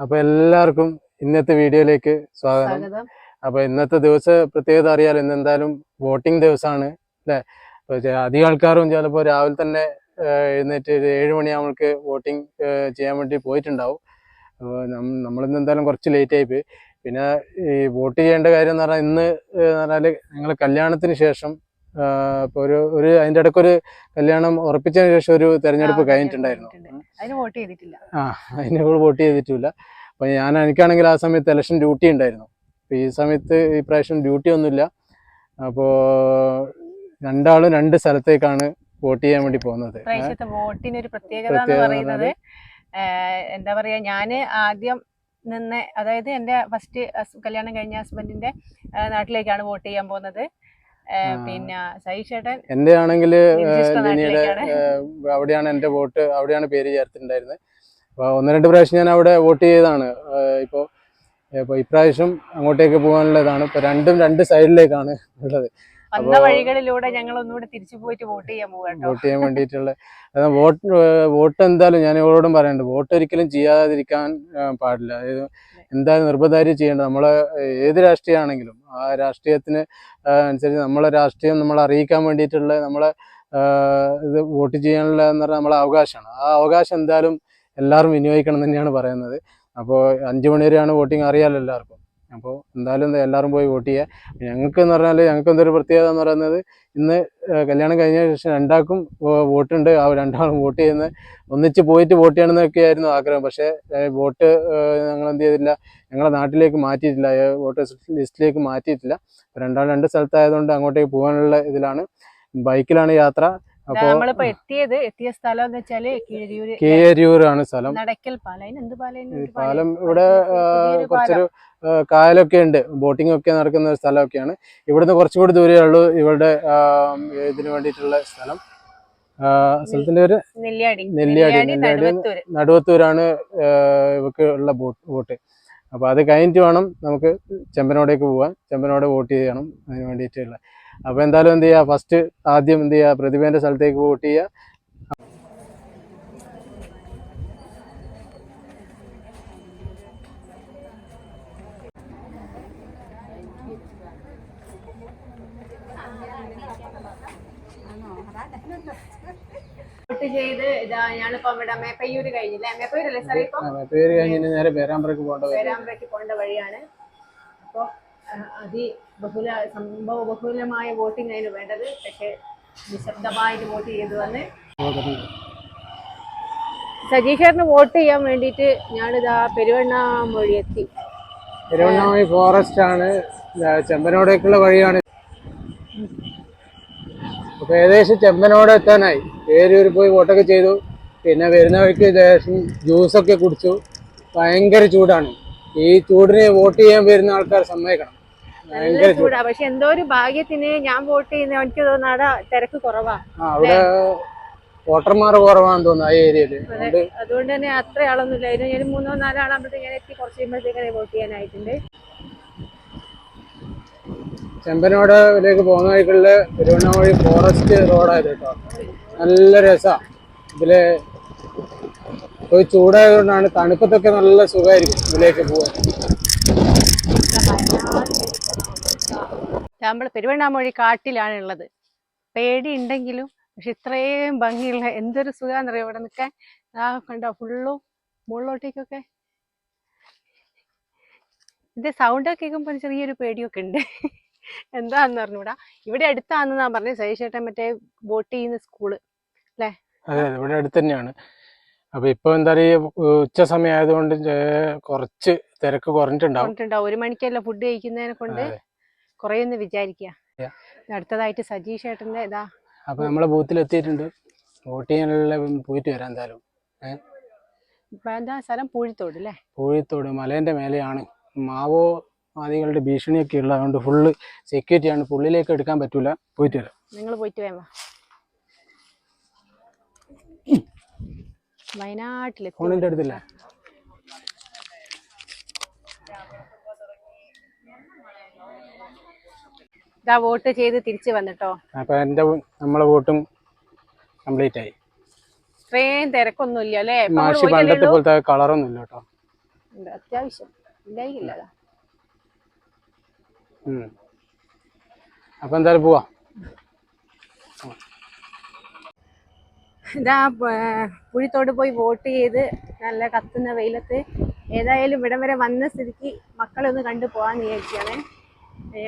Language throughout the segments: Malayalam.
അപ്പൊ എല്ലാവർക്കും ഇന്നത്തെ വീഡിയോയിലേക്ക് സ്വാഗതം. അപ്പൊ ഇന്നത്തെ ദിവസം പ്രത്യേകത അറിയാലോ ഇന്ന് എന്തായാലും വോട്ടിംഗ് ദിവസമാണ് അല്ലെ? അധികം ആൾക്കാരും ചിലപ്പോൾ രാവിലെ തന്നെ എഴുന്നേറ്റ് ഒരു ഏഴ് മണിയാകുമ്പോൾക്ക് വോട്ടിംഗ് ചെയ്യാൻ വേണ്ടി പോയിട്ടുണ്ടാവും. അപ്പോൾ നമ്മളിന്ന് എന്തായാലും കുറച്ച് ലേറ്റ് ആയിപ്പോയി പിന്നെ ഈ വോട്ട് ചെയ്യേണ്ട കാര്യം എന്ന് പറഞ്ഞാൽ ഇന്ന് പറഞ്ഞാൽ ഞങ്ങൾ കല്യാണത്തിന് ശേഷം ഇപ്പോൾ ഒരു ഒരു അതിന്റെ ഇടയ്ക്ക് ഒരു കല്യാണം ഉറപ്പിച്ചതിന് ശേഷം ഒരു തെരഞ്ഞെടുപ്പ് കഴിഞ്ഞിട്ടുണ്ടായിരുന്നു. കഴിഞ്ഞിട്ടുണ്ട്. വോട്ട് ചെയ്തിട്ടില്ല. ആ അതിന് വോട്ട് ചെയ്തിട്ടില്ല. അപ്പം ഞാൻ എനിക്കാണെങ്കിൽ ആ സമയത്ത് ഇലക്ഷൻ ഡ്യൂട്ടി ഉണ്ടായിരുന്നു. അപ്പോൾ ഈ സമയത്ത് ഈ പ്രാവശ്യം ഡ്യൂട്ടി ഒന്നുമില്ല. അപ്പോൾ രണ്ടാളും രണ്ട് സ്ഥലത്തേക്കാണ് വോട്ട് ചെയ്യാൻ വേണ്ടി പോകുന്നത്. വോട്ടിന് ഒരു പ്രത്യേകത എന്ന് പറയുന്നത് എന്താ പറയാ ഞാൻ ആദ്യം നിന്ന് അതായത് എന്റെ ഫസ്റ്റ് കല്യാണം കഴിഞ്ഞ ഹസ്ബൻഡിന്റെ നാട്ടിലേക്കാണ് വോട്ട് ചെയ്യാൻ പോകുന്നത്. പിന്നെ സതീഷ് ചേട്ടൻ എന്റെ ആണെങ്കിൽ ലിനിയുടെ അവിടെയാണ് എന്റെ വോട്ട് അവിടെയാണ് പേര് ചേർത്തിട്ടുണ്ടായിരുന്നത്. അപ്പോൾ ഒന്ന് രണ്ട് പ്രാവശ്യം ഞാൻ അവിടെ വോട്ട് ചെയ്തതാണ്. ഇപ്പോൾ ഇപ്പോൾ ഇപ്രാവശ്യം അങ്ങോട്ടേക്ക് പോകാനുള്ളതാണ്. ഇപ്പോൾ രണ്ടും രണ്ട് സൈഡിലേക്കാണ് ഉള്ളത്. വന്ന വഴികളിലൂടെ ഞങ്ങൾ ഒന്നുകൂടെ തിരിച്ചു പോയിട്ട് വോട്ട് ചെയ്യാൻ പോകാട്ടോ വോട്ട് ചെയ്യാൻ വേണ്ടിയിട്ടുള്ള വോട്ട് വോട്ട് എന്തായാലും ഞാൻ ഇവരോടും പറയുന്നുണ്ട് വോട്ട് ഒരിക്കലും ചെയ്യാതിരിക്കാൻ പാടില്ല. അതായത് എന്തായാലും നിർബന്ധമായിട്ട് ചെയ്യേണ്ടത് നമ്മളെ ഏത് രാഷ്ട്രീയമാണെങ്കിലും ആ രാഷ്ട്രീയത്തിന് അനുസരിച്ച് നമ്മളെ രാഷ്ട്രീയം നമ്മൾ അറിയിക്കാൻ വേണ്ടിയിട്ടുള്ള നമ്മളെ ഇത് വോട്ട് ചെയ്യാനുള്ള എന്ന് പറഞ്ഞാൽ നമ്മളെ അവകാശമാണ്. ആ അവകാശം എന്തായാലും എല്ലാവരും വിനിയോഗിക്കണം തന്നെയാണ് പറയുന്നത്. അപ്പോൾ അഞ്ചു മണി വരെയാണ് വോട്ടിംഗ്. അറിയാലോ എല്ലാവർക്കും. അപ്പോൾ എന്തായാലും എല്ലാവരും പോയി വോട്ട് ചെയ്യുക ഞങ്ങൾക്ക് എന്ന് പറഞ്ഞാൽ ഞങ്ങൾക്ക് എന്തൊരു പ്രത്യേകത എന്ന് പറയുന്നത് ഇന്ന് കല്യാണം കഴിഞ്ഞ ശേഷം രണ്ടാൾക്കും വോട്ടുണ്ട്. ആ രണ്ടാളും വോട്ട് ചെയ്യുന്ന ഒന്നിച്ച് പോയിട്ട് വോട്ട് ചെയ്യണമെന്നൊക്കെ ആയിരുന്നു ആഗ്രഹം. പക്ഷേ വോട്ട് ഞങ്ങൾ എന്ത് ചെയ്തില്ല. ഞങ്ങളെ നാട്ടിലേക്ക് മാറ്റിയിട്ടില്ല. വോട്ടേഴ്സ് ലിസ്റ്റിലേക്ക് മാറ്റിയിട്ടില്ല. രണ്ടാൾ രണ്ട് സ്ഥലത്തായതുകൊണ്ട് അങ്ങോട്ടേക്ക് പോകാനുള്ള ഇതിലാണ്. ബൈക്കിലാണ് യാത്ര. നമ്മളിപ്പോ എത്തിയത് എത്തിയ സ്ഥലം എന്ന് വെച്ചാൽ കീഴരിയൂരാണ് സ്ഥലം. നടക്കൽ പാലം. എന്ത് പാലം? ഇവിടെ കുറച്ചൊരു കായലൊക്കെ ഉണ്ട്. ബോട്ടിംഗ് ഒക്കെ നടക്കുന്ന ഒരു സ്ഥലമൊക്കെയാണ്. ഇവിടുന്ന് കുറച്ചും കൂടി ദൂരേ ഉള്ളൂ ഇവരുടെ ഇതിനു വേണ്ടിയിട്ടുള്ള സ്ഥലം. സ്ഥലത്തിന്റെ പേര്? നെല്ലിയാടി. നെല്ലിയാടി, നെല്ലിയാടി. നടുവത്തൂര്. നടുവത്തൂരാണ് ഇവക്ക് ഉള്ള ബോട്ട് ബോട്ട്. അപ്പോൾ അത് കഴിഞ്ഞിട്ട് വേണം നമുക്ക് ചെമ്പനോടേക്ക് പോകാൻ ചെമ്പനോട് വോട്ട് ചെയ്യണം. അതിന് വേണ്ടിയിട്ടുള്ള അപ്പോൾ എന്തായാലും എന്ത് ചെയ്യുക ഫസ്റ്റ് ആദ്യം എന്ത് ചെയ്യുക പ്രതിഭേന്റെ സ്ഥലത്തേക്ക് വോട്ട് ചെയ്യുക വോട്ട് ചെയ്ത് ഇതാ ഞാനിപ്പോ ഇവിടെ മേപ്പയ്യൂര് കഴിഞ്ഞില്ലേ? മേപ്പയ്യൂരല്ലേ സാറേ ഇപ്പൊ? മേപ്പയ്യൂര് പേര് കഴിഞ്ഞ് നേരെ പേരാമ്പ്രക്ക് പോകേണ്ട പേരാമ്പ്രക്ക് പോകേണ്ട വഴിയാണ്. അപ്പൊ അതി ബഹുല സംഭവ ബഹുലമായ വോട്ടിംഗ് അതിന് വേണ്ടത്. പക്ഷേ നിശബ്ദമായിട്ട് വോട്ട് ചെയ്തു വന്ന് സജീഷറിന് വോട്ട് ചെയ്യാൻ വേണ്ടിയിട്ട് ഞാനിതാ പെരുവണ്ണാമൊഴി എത്തി. തിരുവണ്ണാമണി ഫോറസ്റ്റ് ആണ്. ചെമ്പനോടേക്കുള്ള വഴിയാണ്. അപ്പൊ ഏകദേശം ചെമ്പനോട് എത്താനായി. പേരൂർ പോയി വോട്ടൊക്കെ ചെയ്തു. പിന്നെ വരുന്ന വഴിക്ക് ദേശം ജ്യൂസൊക്കെ കുടിച്ചു. ഭയങ്കര ചൂടാണ്. ഈ ചൂടിന് വോട്ട് ചെയ്യാൻ വരുന്ന ആൾക്കാർ സമ്മതിക്കണം. നല്ല ചൂട്. പക്ഷെ എന്തോ ഒരു ഭാഗ്യത്തിന് ഞാൻ വോട്ട് ചെയ്യുന്ന എനിക്ക് തോന്നുന്നു അവിടെ തിരക്ക് കുറവാ. അവിടെ വോട്ടർമാർ കുറവാന്ന് തോന്നുന്നു ആ ഏരിയയിൽ അതുകൊണ്ട് തന്നെ അത്ര ആളൊന്നുമില്ല ഇതിന് ഞാൻ മൂന്നോ നാലോ ആളാകുമ്പോഴത്തേക്ക് ഞാൻ എത്തി കുറച്ച് കഴിയുമ്പോഴത്തേക്ക് വോട്ട് ചെയ്യാനായിട്ടുണ്ട്. ചെമ്പനോട് ഇതിലേക്ക് പോകുന്ന വഴിക്കുള്ള തിരുവണ്ണാമൊഴി ഫോറസ്റ്റ് റോഡായത് കേട്ടോ. നല്ല രസാ. ഇതിൽ ഒരു ചൂടായതുകൊണ്ടാണ് തണുപ്പത്തൊക്കെ നല്ല സുഖമായിരിക്കും ഇതിലേക്ക് പോകാൻ. നമ്മൾ പെരുവണ്ണാമൊഴി കാട്ടിലാണ് ഉള്ളത് പേടി ഉണ്ടെങ്കിലും പക്ഷെ ഇത്രയും ഭംഗിയുള്ള എന്തൊരു സുഖാന്നറിയോ ഇവിടെ നിൽക്കാൻ? ആ കണ്ടോ ഫുള്ളും മുകളിലോട്ടേക്കൊക്കെ. ഇത് സൗണ്ട് ഒക്കെ കേൾക്കുമ്പോൾ ചെറിയൊരു പേടിയൊക്കെ ഉണ്ട്. എന്താന്ന് പറഞ്ഞൂടാ ഇവിടെ അടുത്താന്ന് അടുത്താണെന്നാ പറഞ്ഞത് സതീഷേട്ടൻ മറ്റേ ബോട്ട് ചെയ്യുന്ന സ്കൂൾ അല്ലേ? അതെ അതെ ഇവിടെ അടുത്ത് തന്നെയാണ്. അപ്പൊ ഇപ്പൊ എന്താ പറയുക ഉച്ച സമയം ആയതുകൊണ്ട് കുറച്ച് തിരക്ക് കുറഞ്ഞിട്ടുണ്ടാവും. ഒരു മണിക്കല്ല ഫുഡ് കഴിക്കുന്നതിനെ കൊണ്ട്? അതെ. കുറേ വിചാരിക്കുക അടുത്തതായിട്ട് സജീഷ് ഏട്ടന്റെ ഇതാ അപ്പൊ നമ്മളെ ബൂത്തിൽ എത്തിയിട്ടുണ്ട് വോട്ട് ചെയ്യാനുള്ള പോയിട്ട് വരാം എന്തായാലും. സ്ഥലം? പൂഴിത്തോട് അല്ലേ പൂഴിത്തോട് മലേന്റെ മേലെയാണ്. മാവോ ആദികളുടെ ഭീഷണിയൊക്കെ ഉള്ളത് അതുകൊണ്ട് ഫുള്ള് സെക്യൂരിറ്റിയാണ് പുള്ളിലേക്ക് എടുക്കാൻ പറ്റൂല. പോയിട്ട് വരാം. നിങ്ങൾ പോയിട്ട് വേണ്ട വയനാട്ടിലെ ഫോണിന്റെ അടുത്തില്ല. ഇതാ വോട്ട് ചെയ്ത് തിരിച്ചു വന്നിട്ടോ? അപ്പൊ എന്റെ നമ്മളെ വോട്ടും കംപ്ലീറ്റ് ആയി. ഇത്രയും തിരക്കൊന്നുമില്ല അല്ലേ? മാഷി പണ്ടത്തെ? പോലത്തെ കളറൊന്നും ഇല്ല കേട്ടോ അത്യാവശ്യം. ഇല്ലായില്ല അതാ. ഉം. അപ്പൊ എന്തായാലും പോവാ. ഇതാ പുഴിത്തോട് പോയി വോട്ട് ചെയ്ത് നല്ല കത്തുന്ന വെയിലത്ത് ഏതായാലും ഇവിടം വരെ വന്ന സ്ഥിതിക്ക് മക്കളെ ഒന്ന് കണ്ടു പോകാൻ വിചാരിക്കുകയാണ്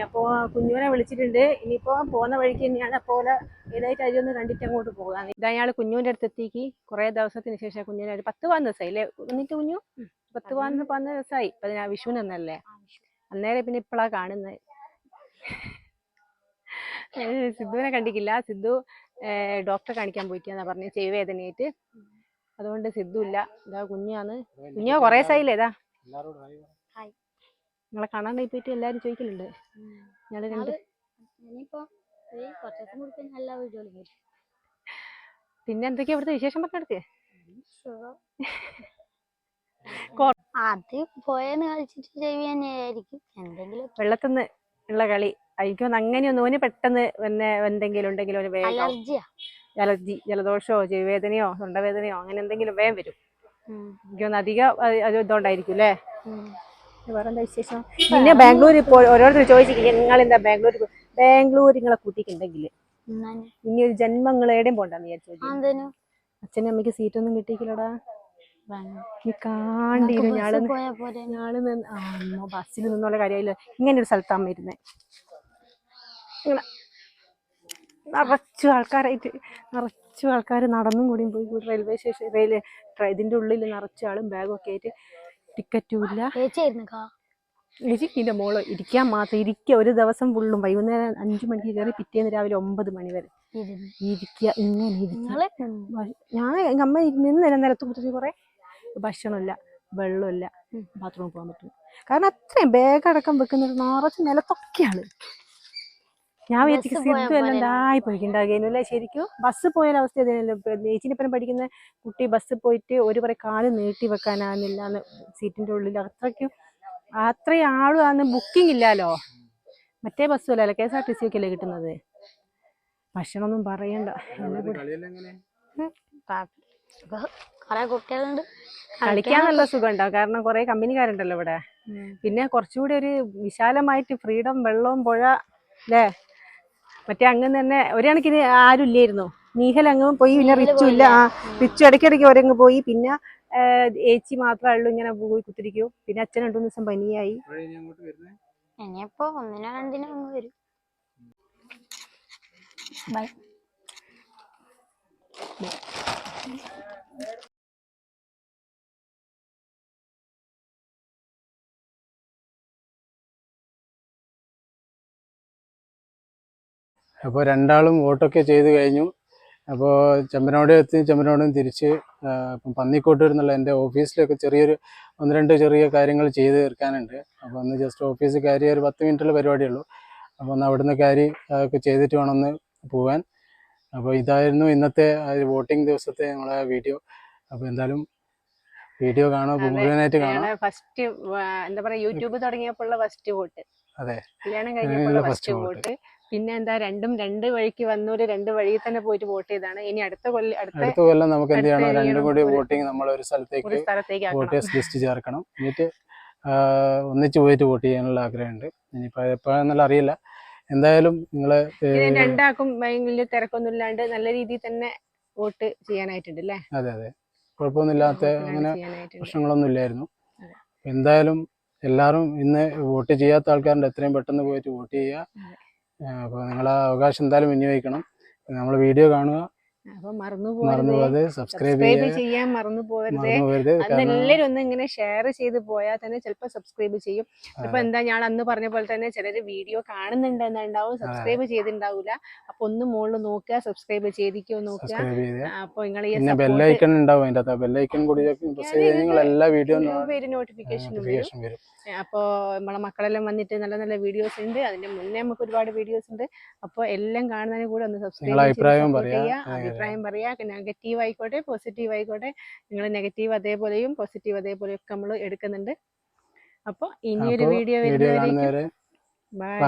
അപ്പോൾ കുഞ്ഞുവിനെ വിളിച്ചിട്ടുണ്ട്. ഇനിയിപ്പോൾ പോകുന്ന വഴിക്ക് തന്നെയാണ് അപ്പോൾ ഏതായിട്ട് അതൊന്ന് കണ്ടിട്ട് അങ്ങോട്ട് പോകാം ഇതാ അയാൾ കുഞ്ഞുവിന്റെ അടുത്ത് എത്തിക്ക് കുറേ ദിവസത്തിന് ശേഷം കുഞ്ഞിനെ ഒരു പത്ത് പതിനൊന്ന് ദിവസമായി അല്ലേ? എന്നിട്ട് കുഞ്ഞു? പത്ത് പതിനൊന്ന്. പതിനൊന്ന് ദിവസമായി പതിനാ വിഷുവിനൊന്നല്ലേ അന്നേരം പിന്നെ ഇപ്പോഴാണ് കാണുന്നത് സിദ്ധുവിനെ കണ്ടിക്കില്ല. സിദ്ധു ഡോക്ടറെ കാണിക്കാൻ പോയിക്കാന്നാ പറഞ്ഞു. ചെവി വേദനയായിട്ട്. അതുകൊണ്ട് സിദ്ധു ഇല്ല. ഇതാ കുഞ്ഞാന്ന്. കുഞ്ഞോ കുറേ ദിവസമായില്ലേ ഇതാ? നിങ്ങളെ കാണാണ്ടായി പോയിട്ട് എല്ലാരും ചോദിക്കലുണ്ട്. ഞങ്ങൾ രണ്ട് ഇനിയിപ്പോ ഒരു കുറച്ച് ദിവസം കൂടി കഴിഞ്ഞാൽ എല്ലാ വീഡിയോയിലും വരും പിന്നെ എന്തൊക്കെയാ ഇവിടുത്തെ വിശേഷം പറഞ്ഞെടുക്ക് അത് പോയെന്ന് കളിച്ചിട്ട് ചെവി തന്നെയായിരിക്കും എന്തെങ്കിലും വെള്ളത്തിന്ന് ഉള്ള കളി. എനിക്കൊന്ന് അങ്ങനെയൊന്നും ഓന് പെട്ടെന്ന് പിന്നെ എന്തെങ്കിലും ഉണ്ടെങ്കിലും ഒരു വേഗം അലർജിയാ? അലർജി ജലദോഷമോ ചെവിവേദനയോ തൊണ്ടവേദനയോ അങ്ങനെ എന്തെങ്കിലും വേഗം വരും. എനിക്കൊന്ന് അധികം ഇതുകൊണ്ടായിരിക്കും അല്ലേ? വേറെ എന്താ വിശേഷം? പിന്നെ ബാംഗ്ലൂർ ഇപ്പോൾ ഓരോരുത്തർ ചോദിച്ചിരിക്കും നിങ്ങൾ എന്താ ബാംഗ്ലൂർ ബാംഗ്ലൂർ നിങ്ങളെ കൂട്ടിക്കുണ്ടെങ്കിൽ ഇനി ഒരു ജന്മം നിങ്ങൾ എവിടെയും പോണ്ടെന്ന് വിചാരിച്ചു അച്ഛനും അമ്മയ്ക്ക് സീറ്റൊന്നും കിട്ടിയില്ലടാ നീ കാണ്ടിരുന്നു ഞാൾ അമ്മ ബസ്സിൽ നിന്നുള്ള കാര്യമില്ല ഇങ്ങനെ ഒരു സ്ഥലത്ത് അമ്മ ഇരുന്നേ. ഇങ്ങനെ നിറച്ചു ആൾക്കാരായിട്ട് നിറച്ചു ആൾക്കാർ നടന്നും കൂടിയും പോയി റെയിൽവേ സ്റ്റേഷൻ റെയിൽ ഇതിന്റെ ഉള്ളിൽ നിറച്ചാളും ബാഗും ഒക്കെ ആയിട്ട് ടിക്കറ്റും ഇല്ല ഇരിക്കിന്റെ മോൾ. ഇരിക്കാൻ മാത്രം ഇരിക്കുക ഒരു ദിവസം ഫുള്ളും വൈകുന്നേരം അഞ്ചു മണിക്ക് കയറി പിറ്റേന്ന് രാവിലെ ഒമ്പത് മണി വരെ. ഇരിക്കുക ഇങ്ങനെ ഇരിക്കുക ഞാൻ എங்க അമ്മ നിന്ന് നില നിലത്ത് കുത്തിച്ച് കുറെ ഭക്ഷണമില്ല വെള്ളമില്ല ബാത്റൂമിൽ പോകാൻ പറ്റും കാരണം അത്രയും ബാഗ് അടക്കം വെക്കുന്നത് നിറച്ച് നിലത്തൊക്കെയാണ് ഞാൻ വിചാരിച്ചു ബസ് പോയാ സിദ്ധു എല്ലാം ഇതായി പോയിക്കുണ്ടാകുന്നു അല്ലേ? ശരിക്കും ബസ് പോയ അവസ്ഥ ചേച്ചിനിപ്പം പഠിക്കുന്ന കുട്ടി ബസ് പോയിട്ട് ഒരു പറ കാൽ നീട്ടി വെക്കാനാകുന്നില്ല എന്ന് സീറ്റിന്റെ ഉള്ളിൽ. അത്രയ്ക്കും അത്രയും ആളും അന്ന് ബുക്കിംഗ് ഇല്ലല്ലോ മറ്റേ ബസ്സും അല്ലല്ലോ K S R T C ഒക്കെ അല്ലേ കിട്ടുന്നത്? ഭക്ഷണമൊന്നും പറയണ്ട. കൊറേ കുട്ടികളുണ്ട്. കളിക്കാൻ നല്ല സുഖമുണ്ടാവും കാരണം കുറെ കമ്പനിക്കാരുണ്ടല്ലോ ഇവിടെ. പിന്നെ കുറച്ചുകൂടി ഒരു വിശാലമായിട്ട് ഫ്രീഡം വെള്ളവും പുഴ അല്ലേ? മറ്റേ അങ്ങ് തന്നെ ഒരു കണക്കിന് ആരും ഇല്ലായിരുന്നു. നീഹൽ അങ്ങ് പോയി പിന്നെ റിച്ചു ഇല്ല. ആ റിച്ചു ഇടയ്ക്കിടയ്ക്ക് ഒരങ്ങ് പോയി. പിന്നെ ഏച്ചി മാത്രമേ ഉള്ളൂ ഇങ്ങനെ പോയി കുത്തിരിക്കൂ. പിന്നെ അച്ഛൻ രണ്ടു ദിവസം പനിയായി. ഇനിയിപ്പോ ഒന്നിനോ രണ്ടിനോ അങ്ങ് വരും. ബൈ. അപ്പോൾ രണ്ടാളും വോട്ടൊക്കെ ചെയ്ത് കഴിഞ്ഞു. അപ്പോൾ ചെമ്പനോട് എത്തി ചെമ്പനോടും തിരിച്ച് ഇപ്പം പന്നിക്കോട്ടൂർ എന്നുള്ള എന്റെ ഓഫീസിലൊക്കെ ചെറിയൊരു ഒന്ന് രണ്ട് ചെറിയ കാര്യങ്ങൾ ചെയ്ത് തീർക്കാനുണ്ട്. അപ്പോൾ ഒന്ന് ജസ്റ്റ് ഓഫീസിൽ കയറി ഒരു പത്ത് മിനിറ്റുള്ള പരിപാടിയുള്ളൂ. അപ്പോൾ ഒന്ന് അവിടുന്ന് കയറി അതൊക്കെ ചെയ്തിട്ട് വേണം ഒന്ന് പോകാൻ അപ്പോൾ ഇതായിരുന്നു ഇന്നത്തെ വോട്ടിംഗ് ദിവസത്തെ നമ്മളെ വീഡിയോ. അപ്പോൾ എന്തായാലും വീഡിയോ കാണുക അതെ. മുഴുവനായിട്ട് കാണാം ഫസ്റ്റ് എന്താ പറയാ യൂട്യൂബ് തുടങ്ങിയപ്പോഴുള്ള ഫസ്റ്റ് വോട്ട്. അതെ. കല്യാണം ഫസ്റ്റ് വോട്ട്. പിന്നെ എന്താ രണ്ടും രണ്ട് വഴിക്ക് വന്നവര് രണ്ട് വഴിയിൽ തന്നെ പോയിട്ട് വോട്ട് ചെയ്താണ് ഇനി അടുത്ത കൊല്ലം അടുത്ത കൊല്ലം നമുക്ക് എന്ത് ചെയ്യണം? രണ്ടും കൂടി വോട്ടിംഗ് നമ്മൾ ഒരു സ്ഥലത്തേക്ക് വോട്ടേഴ്സ് ലിസ്റ്റ് ചേർക്കണം. എന്നിട്ട് ഒന്നിച്ച് പോയിട്ട് വോട്ട് ചെയ്യാനുള്ള ആഗ്രഹമുണ്ട്. ഇനിയിപ്പോ എപ്പോഴാന്നുള്ള അറിയില്ല. എന്തായാലും നിങ്ങൾ ഇത് രണ്ടാക്കും ഭയങ്കര തിരക്കൊന്നും ഇല്ലാണ്ട് നല്ല രീതിയിൽ തന്നെ വോട്ട് ചെയ്യാനായിട്ടുണ്ട് അല്ലേ? അതെ അതെ. കുഴപ്പമൊന്നുമില്ലാത്ത അങ്ങനെ പ്രശ്നങ്ങളൊന്നും ഇല്ലായിരുന്നു. എന്തായാലും എല്ലാവരും ഇന്ന് വോട്ട് ചെയ്യാത്ത ആൾക്കാരുണ്ട്. എത്രയും പെട്ടെന്ന് പോയിട്ട് വോട്ട് ചെയ്യുക. അപ്പോൾ നിങ്ങളെ അവകാശം എന്തായാലും വിനിയോഗിക്കണം. നമ്മൾ വീഡിയോ കാണുക. അപ്പൊ മറന്നു പോകരുത്. സബ്സ്ക്രൈബ് ചെയ്യുക ചെയ്യാൻ മറന്നു പോകരുത്. അന്ന് എല്ലാവരും ഒന്ന് ഇങ്ങനെ ഷെയർ ചെയ്ത് പോയാൽ തന്നെ ചിലപ്പോൾ സബ്സ്ക്രൈബ് ചെയ്യും. ഇപ്പൊ എന്താ ഞാൻ അന്ന് പറഞ്ഞ പോലെ തന്നെ ചിലര് വീഡിയോ കാണുന്നുണ്ടെന്നുണ്ടാവും സബ്സ്ക്രൈബ് ചെയ്തിട്ടുണ്ടാവൂല. അപ്പൊ ഒന്ന് മുകളിൽ നോക്കുക സബ്സ്ക്രൈബ് ചെയ്തിക്കോ നോക്കുക. അപ്പൊ നിങ്ങൾ ഈ ബെല്ലൈക്കൺ ഉണ്ടാവും അകത്ത്. ബെല്ലൈക്കൺ കൂടി നിങ്ങൾ എല്ലാ വീഡിയോ പേര് നോട്ടിഫിക്കേഷൻ വരും. അപ്പോൾ നമ്മളെ മക്കളെല്ലാം വന്നിട്ട് നല്ല നല്ല വീഡിയോസ് ഉണ്ട്. അതിന്റെ മുന്നേ നമുക്ക് ഒരുപാട് വീഡിയോസ് ഉണ്ട്. അപ്പോൾ എല്ലാം കാണുന്നതിന് കൂടെ ഒന്ന് സബ്സ്ക്രൈബ് നിങ്ങളെ അഭിപ്രായം പറയാ. നെഗറ്റീവ് ആയിക്കോട്ടെ പോസിറ്റീവ് ആയിക്കോട്ടെ. നിങ്ങൾ നെഗറ്റീവ് അതേപോലെയും പോസിറ്റീവ് അതേപോലെയും ഒക്കെ നമ്മൾ എടുക്കുന്നുണ്ട്. അപ്പോൾ ഇനിയൊരു വീഡിയോ വരുന്നവരെ വരുന്നവരേക്കും ബൈ